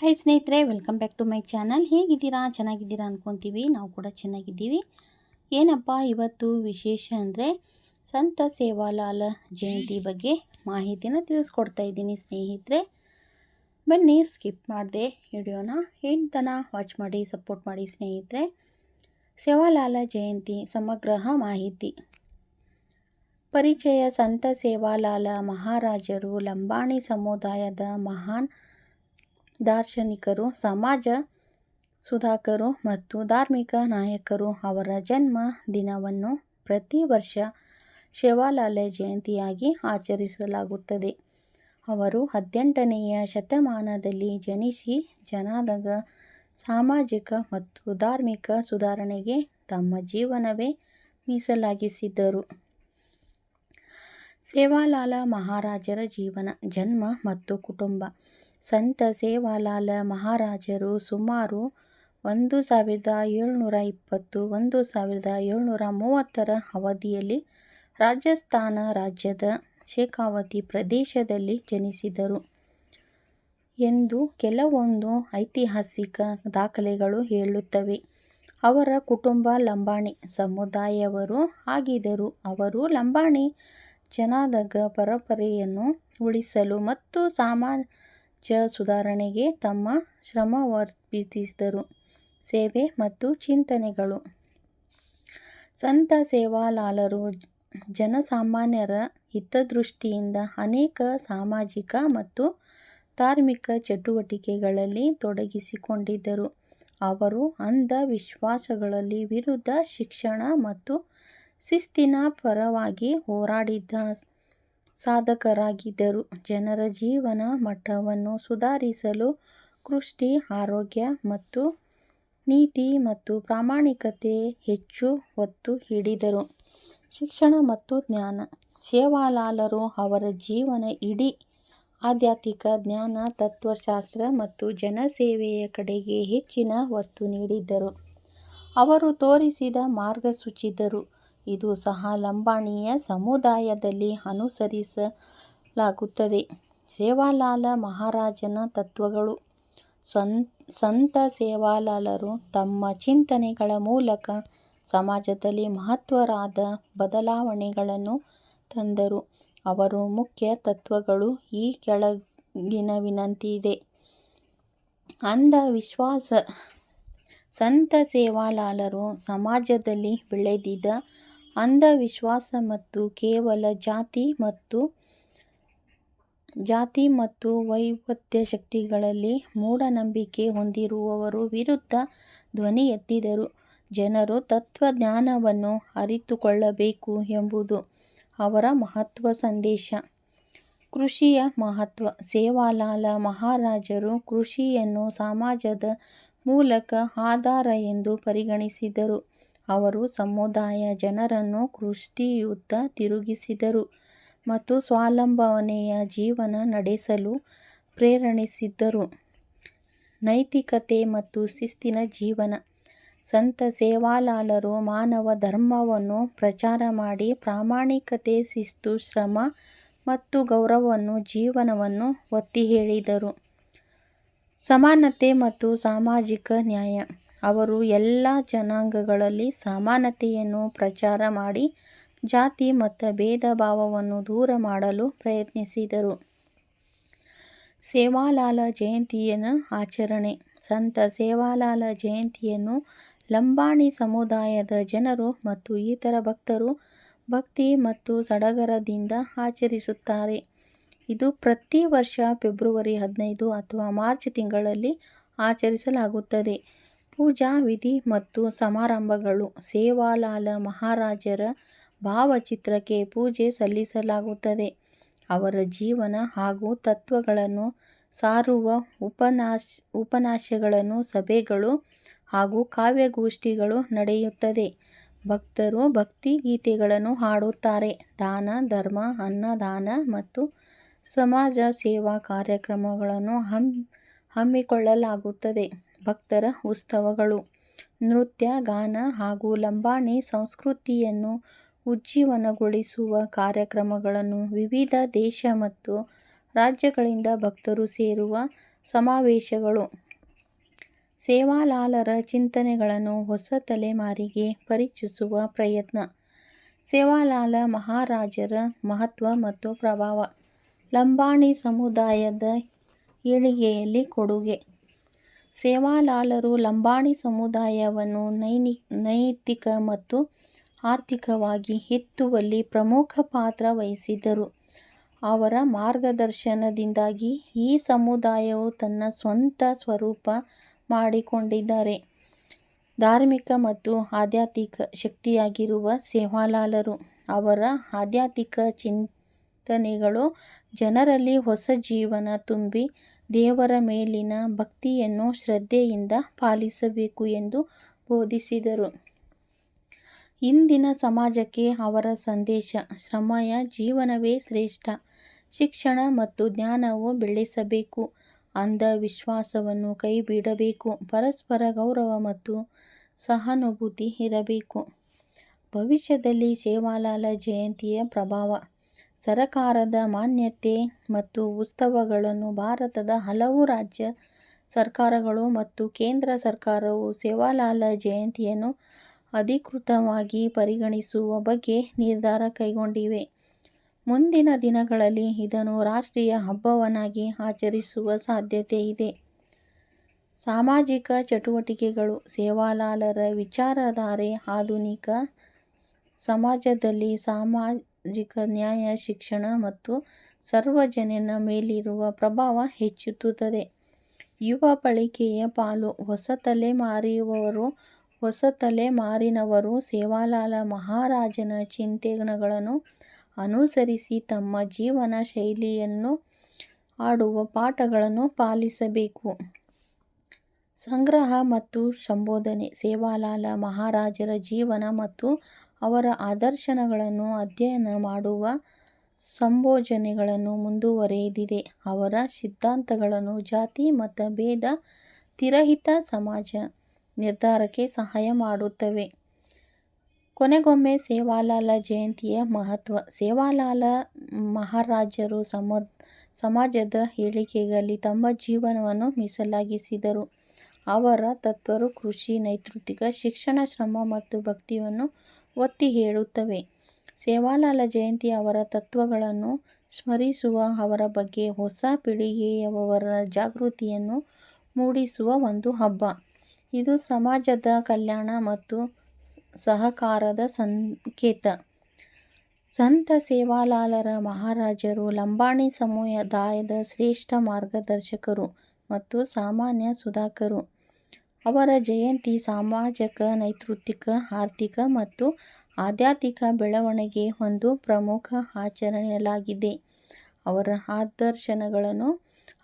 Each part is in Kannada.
ಹಾಯ್ ಸ್ನೇಹಿತರೆ welcome back to my channel ಹೇಗಿದ್ದೀರಾ? ಚೆನ್ನಾಗಿದ್ದೀರಾ ಅಂದ್ಕೊತೀವಿ ನಾವು ಕೂಡ ಚೆನ್ನಾಗಿದ್ದೀವಿ. ಏನಪ್ಪ ಇವತ್ತು ವಿಶೇಷ ಅಂದರೆ ಸಂತ ಸೇವಾಲಾಲ ಜಯಂತಿ ಬಗ್ಗೆ ಮಾಹಿತಿನ ತಿಳಿಸ್ಕೊಡ್ತಾ ಇದ್ದೀನಿ ಸ್ನೇಹಿತರೆ. ಬನ್ನಿ ಸ್ಕಿಪ್ ಮಾಡಿದೆ ವಿಡಿಯೋನ. ತನ? ವಾಚ್ ಮಾಡಿ ಸಪೋರ್ಟ್ ಮಾಡಿ ಸ್ನೇಹಿತರೆ. ಸೇವಾಲಾಲ ಜಯಂತಿ ಸಮಗ್ರ ಮಾಹಿತಿ. ಪರಿಚಯ ಸಂತ ಸೇವಾಲಾಲ ಮಹಾರಾಜರು ಲಂಬಾಣಿ ಸಮುದಾಯದ ಮಹಾನ್ ದಾರ್ಶನಿಕರು, ಸಮಾಜ ಸುಧಾಕರು ಮತ್ತು ಧಾರ್ಮಿಕ ನಾಯಕರು ಅವರ ಜನ್ಮ ದಿನವನ್ನು ಪ್ರತಿ ವರ್ಷ ಶಿವಾಲಾಲ ಜಯಂತಿಯಾಗಿ ಆಚರಿಸಲಾಗುತ್ತದೆ. ಅವರು ಹದಿನೆಂಟನೆಯ ಶತಮಾನದಲ್ಲಿ ಜನಿಸಿ ಜನಾಂಗದ ಸಾಮಾಜಿಕ ಮತ್ತು ಧಾರ್ಮಿಕ ಸುಧಾರಣೆಗೆ ತಮ್ಮ ಜೀವನವೇ ಮೀಸಲಾಗಿಸಿದ್ದರು. ಸೇವಾಲಾಲ ಮಹಾರಾಜರ ಜೀವನ, ಜನ್ಮ ಮತ್ತು ಕುಟುಂಬ. ಸಂತ ಸೇವಾಲಾಲ ಮಹಾರಾಜರು ಸುಮಾರು ಒಂದು ಸಾವಿರದ ಏಳ್ನೂರ ಇಪ್ಪತ್ತು, ಒಂದು ಸಾವಿರದ ಏಳ್ನೂರ ಮೂವತ್ತರ ಅವಧಿಯಲ್ಲಿ ರಾಜಸ್ಥಾನ ರಾಜ್ಯದ ಶೇಖಾವತಿ ಪ್ರದೇಶದಲ್ಲಿ ಜನಿಸಿದರು ಎಂದು ಕೆಲವೊಂದು ಐತಿಹಾಸಿಕ ದಾಖಲೆಗಳು ಹೇಳುತ್ತವೆ. ಅವರ ಕುಟುಂಬ ಲಂಬಾಣಿ ಸಮುದಾಯವರು ಆಗಿದ್ದರು. ಅವರು ಲಂಬಾಣಿ ಜನಾಂಗದ ಪರಂಪರೆಯನ್ನು ಉಳಿಸಲು ಮತ್ತು ಸಮಾಜ ಸುಧಾರಣೆಗೆ ತಮ್ಮ ಶ್ರಮವರ್ಪಿಸಿದರು ಸೇವೆ ಮತ್ತು ಚಿಂತನೆಗಳು. ಸಂತ ಸೇವಾಲಾಲರು ಜನಸಾಮಾನ್ಯರ ಹಿತದೃಷ್ಟಿಯಿಂದ ಅನೇಕ ಸಾಮಾಜಿಕ ಮತ್ತು ಧಾರ್ಮಿಕ ಚಟುವಟಿಕೆಗಳಲ್ಲಿ ತೊಡಗಿಸಿಕೊಂಡಿದ್ದರು. ಅವರು ಅಂಧವಿಶ್ವಾಸಗಳಲ್ಲಿ ವಿರುದ್ಧ ಶಿಕ್ಷಣ ಮತ್ತು ಶಿಸ್ತಿನ ಪರವಾಗಿ ಹೋರಾಡಿದ ಸಾಧಕರಾಗಿದ್ದರು. ಜನರ ಜೀವನ ಮಟ್ಟವನ್ನು ಸುಧಾರಿಸಲು ಕೃಷಿ, ಆರೋಗ್ಯ ಮತ್ತು ನೀತಿ ಮತ್ತು ಪ್ರಾಮಾಣಿಕತೆ ಹೆಚ್ಚು ಒತ್ತು ಹಿಡಿದರು. ಶಿಕ್ಷಣ ಮತ್ತು ಜ್ಞಾನ. ಸೇವಾಲಾಲರು ಅವರ ಜೀವನ ಇಡೀ ಆಧ್ಯಾತ್ಮಿಕ ಜ್ಞಾನ, ತತ್ವಶಾಸ್ತ್ರ ಮತ್ತು ಜನಸೇವೆಯ ಕಡೆಗೆ ಹೆಚ್ಚಿನ ಒತ್ತು ನೀಡಿದರು ಅವರು ತೋರಿಸಿದ ಮಾರ್ಗಸೂಚಿದರು. ಇದು ಸಹ ಲಂಬಾಣಿಯ ಸಮುದಾಯದಲ್ಲಿ ಅನುಸರಿಸಲಾಗುತ್ತದೆ. ಸೇವಾಲಾಲ ಮಹಾರಾಜನ ತತ್ವಗಳು. ಸಂತ ಸೇವಾಲಾಲರು ತಮ್ಮ ಚಿಂತನೆಗಳ ಮೂಲಕ ಸಮಾಜದಲ್ಲಿ ಮಹತ್ವರಾದ ಬದಲಾವಣೆಗಳನ್ನು ತಂದರು. ಅವರು ಮುಖ್ಯ ತತ್ವಗಳು ಈ ಕೆಳಗಿನ ವಿನಂತಿಯಿದೆ ಅಂಧವಿಶ್ವಾಸ ಸಂತ ಸೇವಾಲಾಲರು ಸಮಾಜದಲ್ಲಿ ಬೆಳೆದಿದ್ದ ಅಂಧವಿಶ್ವಾಸ ಮತ್ತು ಕೇವಲ ಜಾತಿ ಮತ್ತು ಜಾತಿ ಮತ್ತು ವೈವಿಧ್ಯ ಶಕ್ತಿಗಳಲ್ಲಿ ಮೂಢನಂಬಿಕೆ ಹೊಂದಿರುವವರು ವಿರುದ್ಧ ಧ್ವನಿ ಎತ್ತಿದರು ಜನರು ತತ್ವಜ್ಞಾನವನ್ನು ಅರಿತುಕೊಳ್ಳಬೇಕು ಎಂಬುದು ಅವರ ಮಹತ್ವ ಸಂದೇಶ. ಕೃಷಿಯ ಮಹತ್ವ. ಸೇವಾಲಾಲ ಮಹಾರಾಜರು ಕೃಷಿಯನ್ನು ಸಮಾಜದ ಮೂಲಕ ಆಧಾರ ಎಂದು ಪರಿಗಣಿಸಿದರು. ಅವರು ಸಮುದಾಯ ಜನರನ್ನು ಕೃಷ್ಟಿಯುತ್ತ ತಿರುಗಿಸಿದರು ಮತ್ತು ಸ್ವಾವಲಂಬನೆಯ ಜೀವನ ನಡೆಸಲು ಪ್ರೇರೇಪಿಸಿದರು. ನೈತಿಕತೆ ಮತ್ತು ಶಿಸ್ತಿನ ಜೀವನ. ಸಂತ ಸೇವಾಲಾಲರು ಮಾನವ ಧರ್ಮವನ್ನು ಪ್ರಚಾರ ಮಾಡಿ ಪ್ರಾಮಾಣಿಕತೆ, ಶಿಸ್ತು, ಶ್ರಮ ಮತ್ತು ಗೌರವವನ್ನು ಜೀವನವನ್ನು ಒತ್ತಿ ಹೇಳಿದರು ಸಮಾನತೆ ಮತ್ತು ಸಾಮಾಜಿಕ ನ್ಯಾಯ. ಅವರು ಎಲ್ಲ ಜನಾಂಗಗಳಲ್ಲಿ ಸಮಾನತೆಯನ್ನು ಪ್ರಚಾರ ಮಾಡಿ ಜಾತಿ ಮತ್ತು ಭೇದ ಭಾವವನ್ನು ದೂರ ಮಾಡಲು ಪ್ರಯತ್ನಿಸಿದರು. ಸೇವಾಲಾಲ ಜಯಂತಿಯ ಆಚರಣೆ. ಸಂತ ಸೇವಾಲಾಲ ಜಯಂತಿಯನ್ನು ಲಂಬಾಣಿ ಸಮುದಾಯದ ಜನರು ಮತ್ತು ಇತರ ಭಕ್ತರು ಭಕ್ತಿ ಮತ್ತು ಸಡಗರದಿಂದ ಆಚರಿಸುತ್ತಾರೆ. ಇದು ಪ್ರತಿ ವರ್ಷ ಫೆಬ್ರವರಿ ಹದಿನೈದು ಅಥವಾ ಮಾರ್ಚ್ ತಿಂಗಳಲ್ಲಿ ಆಚರಿಸಲಾಗುತ್ತದೆ. ಪೂಜಾ ವಿಧಿ ಮತ್ತು ಸಮಾರಂಭಗಳು. ಸೇವಾಲಾಲ ಮಹಾರಾಜರ ಭಾವಚಿತ್ರಕ್ಕೆ ಪೂಜೆ ಸಲ್ಲಿಸಲಾಗುತ್ತದೆ. ಅವರ ಜೀವನ ಹಾಗೂ ತತ್ವಗಳನ್ನು ಸಾರುವ ಉಪನ್ಯಾಸ ಉಪನ್ಯಾಸಗಳನ್ನು ಸಭೆಗಳು ಹಾಗೂ ಕಾವ್ಯಗೋಷ್ಠಿಗಳು ನಡೆಯುತ್ತದೆ. ಭಕ್ತರು ಭಕ್ತಿ ಗೀತೆಗಳನ್ನು ಹಾಡುತ್ತಾರೆ. ದಾನ, ಧರ್ಮ, ಅನ್ನದಾನ ಮತ್ತು ಸಮಾಜ ಸೇವಾ ಕಾರ್ಯಕ್ರಮಗಳನ್ನು ಹಮ್ಮಿಕೊಳ್ಳಲಾಗುತ್ತದೆ. ಭಕ್ತರ ಉತ್ಸವಗಳು. ನೃತ್ಯ, ಗಾನ ಹಾಗೂ ಲಂಬಾಣಿ ಸಂಸ್ಕೃತಿಯನ್ನು ಉಜ್ಜೀವನಗೊಳಿಸುವ ಕಾರ್ಯಕ್ರಮಗಳನ್ನು ವಿವಿಧ ದೇಶ ಮತ್ತು ರಾಜ್ಯಗಳಿಂದ ಭಕ್ತರು ಸೇರುವ ಸಮಾವೇಶಗಳು. ಸೇವಾಲಾಲರ ಚಿಂತನೆಗಳನ್ನು ಹೊಸ ತಲೆಮಾರಿಗೆ ಪರಿಚಯಿಸುವ ಪ್ರಯತ್ನ. ಸೇವಾಲಾಲ ಮಹಾರಾಜರ ಮಹತ್ವ ಮತ್ತು ಪ್ರಭಾವ. ಲಂಬಾಣಿ ಸಮುದಾಯದ ಏಳಿಗೆಯಲ್ಲಿ ಕೊಡುಗೆ. ಸೇವಾಲಾಲರು ಲಂಬಾಣಿ ಸಮುದಾಯವನ್ನು ನೈನಿ, ನೈತಿಕ ಮತ್ತು ಆರ್ಥಿಕವಾಗಿ ಎತ್ತುವಲ್ಲಿ ಪ್ರಮುಖ ಪಾತ್ರ ವಹಿಸಿದರು. ಅವರ ಮಾರ್ಗದರ್ಶನದಿಂದಾಗಿ ಈ ಸಮುದಾಯವು ತನ್ನ ಸ್ವಂತ ಸ್ವರೂಪ ಮಾಡಿಕೊಂಡಿದ್ದಾರೆ ಧಾರ್ಮಿಕ ಮತ್ತು ಆಧ್ಯಾತ್ಮಿಕ ಶಕ್ತಿಯಾಗಿರುವ ಸೇವಾಲಾಲರು, ಅವರ ಆಧ್ಯಾತ್ಮಿಕ ಚಿಂತನೆಗಳು ಜನರಲ್ಲಿ ಹೊಸ ಜೀವನ ತುಂಬಿ ದೇವರ ಮೇಲಿನ ಭಕ್ತಿಯನ್ನು ಶ್ರದ್ಧೆಯಿಂದ ಪಾಲಿಸಬೇಕು ಎಂದು ಬೋಧಿಸಿದರು. ಇಂದಿನ ಸಮಾಜಕ್ಕೆ ಅವರ ಸಂದೇಶ, ಶ್ರಮಯ ಜೀವನವೇ ಶ್ರೇಷ್ಠ. ಶಿಕ್ಷಣ ಮತ್ತು ಜ್ಞಾನವು ಬೆಳೆಸಬೇಕು. ಅಂಧವಿಶ್ವಾಸವನ್ನು ಕೈಬಿಡಬೇಕು. ಪರಸ್ಪರ ಗೌರವ ಮತ್ತು ಸಹಾನುಭೂತಿ ಇರಬೇಕು. ಭವಿಷ್ಯದಲ್ಲಿ ಸೇವಾಲಾಲ ಜಯಂತಿಯ ಪ್ರಭಾವ ಸರಕಾರದ ಮಾನ್ಯತೆ ಮತ್ತು ಉತ್ಸವಗಳನ್ನು ಭಾರತದ ಹಲವು ರಾಜ್ಯ ಸರ್ಕಾರಗಳು ಮತ್ತು ಕೇಂದ್ರ ಸರ್ಕಾರವು ಸೇವಾಲಾಲ ಜಯಂತಿಯನ್ನು ಅಧಿಕೃತವಾಗಿ ಪರಿಗಣಿಸುವ ಬಗ್ಗೆ ನಿರ್ಧಾರ ಕೈಗೊಂಡಿವೆ. ಮುಂದಿನ ದಿನಗಳಲ್ಲಿ ಇದನ್ನು ರಾಷ್ಟ್ರೀಯ ಹಬ್ಬವನ್ನಾಗಿ ಆಚರಿಸುವ ಸಾಧ್ಯತೆ ಇದೆ. ಸಾಮಾಜಿಕ ಚಟುವಟಿಕೆಗಳು, ಸೇವಾಲಾಲರ ವಿಚಾರಧಾರೆ, ಆಧುನಿಕ ಸಮಾಜದಲ್ಲಿ ಸಾಮಾಜಿಕ ನ್ಯಾಯ, ಶಿಕ್ಷಣ ಮತ್ತು ಸರ್ವಜನನ ಮೇಲಿರುವ ಪ್ರಭಾವ ಹೆಚ್ಚುತ್ತದೆ. ಯುವ ಬಳಿಕೆಯ ಪಾಲು ಹೊಸ ತಲೆಮಾರಿನವರು ಹೊಸ ತಲೆಮಾರಿನವರು ಸೇವಾಲಾಲ ಮಹಾರಾಜನ ಚಿಂತನೆಗಳನ್ನು ಅನುಸರಿಸಿ ತಮ್ಮ ಜೀವನ ಶೈಲಿಯನ್ನು, ಆಡುವ ಪಾಠಗಳನ್ನು ಪಾಲಿಸಬೇಕು. ಸಂಗ್ರಹ ಮತ್ತು ಸಂಬೋಧನೆ. ಸೇವಾಲಾಲ, ಮಹಾರಾಜರ ಜೀವನ ಮತ್ತು ಅವರ ಆದರ್ಶನಗಳನ್ನು ಅಧ್ಯಯನ ಮಾಡುವ ಸಂಭೋಜನೆಗಳನ್ನು ಮುಂದುವರೆದಿದೆ. ಅವರ ಸಿದ್ಧಾಂತಗಳನ್ನು ಜಾತಿ ಮತ್ತು ಭೇದ, ತಿರಹಿತ ಸಮಾಜ ನಿರ್ಧಾರಕ್ಕೆ ಸಹಾಯ ಮಾಡುತ್ತವೆ. ಕೊನೆಗೊಮ್ಮೆ ಸೇವಾಲಾಲ ಜಯಂತಿಯ ಮಹತ್ವ. ಸೇವಾಲಾಲ ಮಹಾರಾಜರು ಸಮ, ಸಮಾಜದ ಏಳಿಗೆಗಾಗಿ ತಮ್ಮ ಜೀವನವನ್ನು ಮೀಸಲಾಗಿಸಿದರು. ಅವರ ತತ್ವರು ಕೃಷಿ ನೈತೃತ್ವಿಕ ಶಿಕ್ಷಣ, ಶ್ರಮ ಮತ್ತು ಭಕ್ತಿಯನ್ನು ಒತ್ತಿ ಹೇಳುತ್ತವೆ. ಸೇವಾಲಾಲ ಜಯಂತಿ ಅವರ ತತ್ವಗಳನ್ನು ಸ್ಮರಿಸುವ ಅವರ ಬಗ್ಗೆ ಹೊಸ ಪೀಳಿಗೆಯವರ ಜಾಗೃತಿಯನ್ನು ಮೂಡಿಸುವ ಒಂದು ಹಬ್ಬ. ಇದು ಸಮಾಜದ ಕಲ್ಯಾಣ ಮತ್ತು ಸಹಕಾರದ ಸಂಕೇತ. ಸಂತ ಸೇವಾಲಾಲರ ಮಹಾರಾಜರು ಲಂಬಾಣಿ ಸಮುದಾಯದ ಶ್ರೇಷ್ಠ ಮಾರ್ಗದರ್ಶಕರು ಮತ್ತು ಸಾಮಾನ್ಯ ಸುಧಾರಕರು ಅವರ ಜಯಂತಿ ಸಾಮಾಜಿಕ ನೈತಿಕ ಆರ್ಥಿಕ ಮತ್ತು ಆಧ್ಯಾತ್ಮಿಕ ಬೆಳವಣಿಗೆ ಒಂದು ಪ್ರಮುಖ ಆಚರಣೆಯಾಗಿದೆ. ಅವರ ಆದರ್ಶನಗಳನ್ನು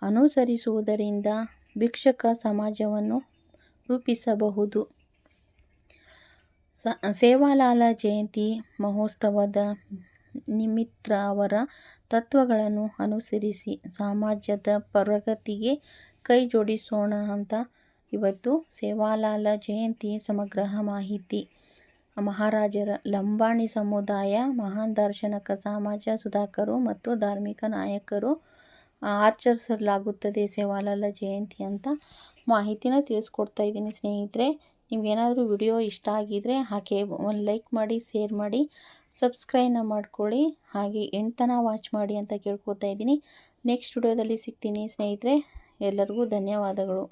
ಅನುಸರಿಸುವುದರಿಂದ ಭಿಕ್ಷಕ ಸಮಾಜವನ್ನು ರೂಪಿಸಬಹುದು. ಸೇವಾಲಾಲ ಜಯಂತಿ ಮಹೋತ್ಸವದ ನಿಮಿತ್ತ ಅವರ ತತ್ವಗಳನ್ನು ಅನುಸರಿಸಿ ಸಮಾಜದ ಪ್ರಗತಿಗೆ ಕೈ ಜೋಡಿಸೋಣ ಅಂತ ಇವತ್ತು ಸೇವಾಲಾಲ ಜಯಂತಿ ಸಮಗ್ರ ಮಾಹಿತಿ. ಮಹಾರಾಜರ ಲಂಬಾಣಿ ಸಮುದಾಯ, ಮಹಾನ್ ದಾರ್ಶನಿಕ ಸಮಾಜ ಸುಧಾಕರು ಮತ್ತು ಧಾರ್ಮಿಕ ನಾಯಕರು ಆಚರಿಸಲಾಗುತ್ತದೆ ಸೇವಾಲಾಲ ಜಯಂತಿ ಅಂತ ಮಾಹಿತಿನ ತಿಳಿಸ್ಕೊಡ್ತಾ ಇದ್ದೀನಿ ಸ್ನೇಹಿತರೆ. ನಿಮ್ಗೇನಾದರೂ ವಿಡಿಯೋ ಇಷ್ಟ ಆಗಿದರೆ ಹಾಗೆ ಒಂದು ಲೈಕ್ ಮಾಡಿ, ಶೇರ್ ಮಾಡಿ, ಸಬ್ಸ್ಕ್ರೈಬ್ನ ಮಾಡ್ಕೊಳ್ಳಿ. ಹಾಗೆ ಎಂಟನ ವಾಚ್ ಮಾಡಿ ಅಂತ ಕೇಳ್ಕೊತಾ ಇದ್ದೀನಿ. ನೆಕ್ಸ್ಟ್ ವಿಡಿಯೋದಲ್ಲಿ ಸಿಗ್ತೀನಿ ಸ್ನೇಹಿತರೆ. ಎಲ್ಲರಿಗೂ ಧನ್ಯವಾದಗಳು.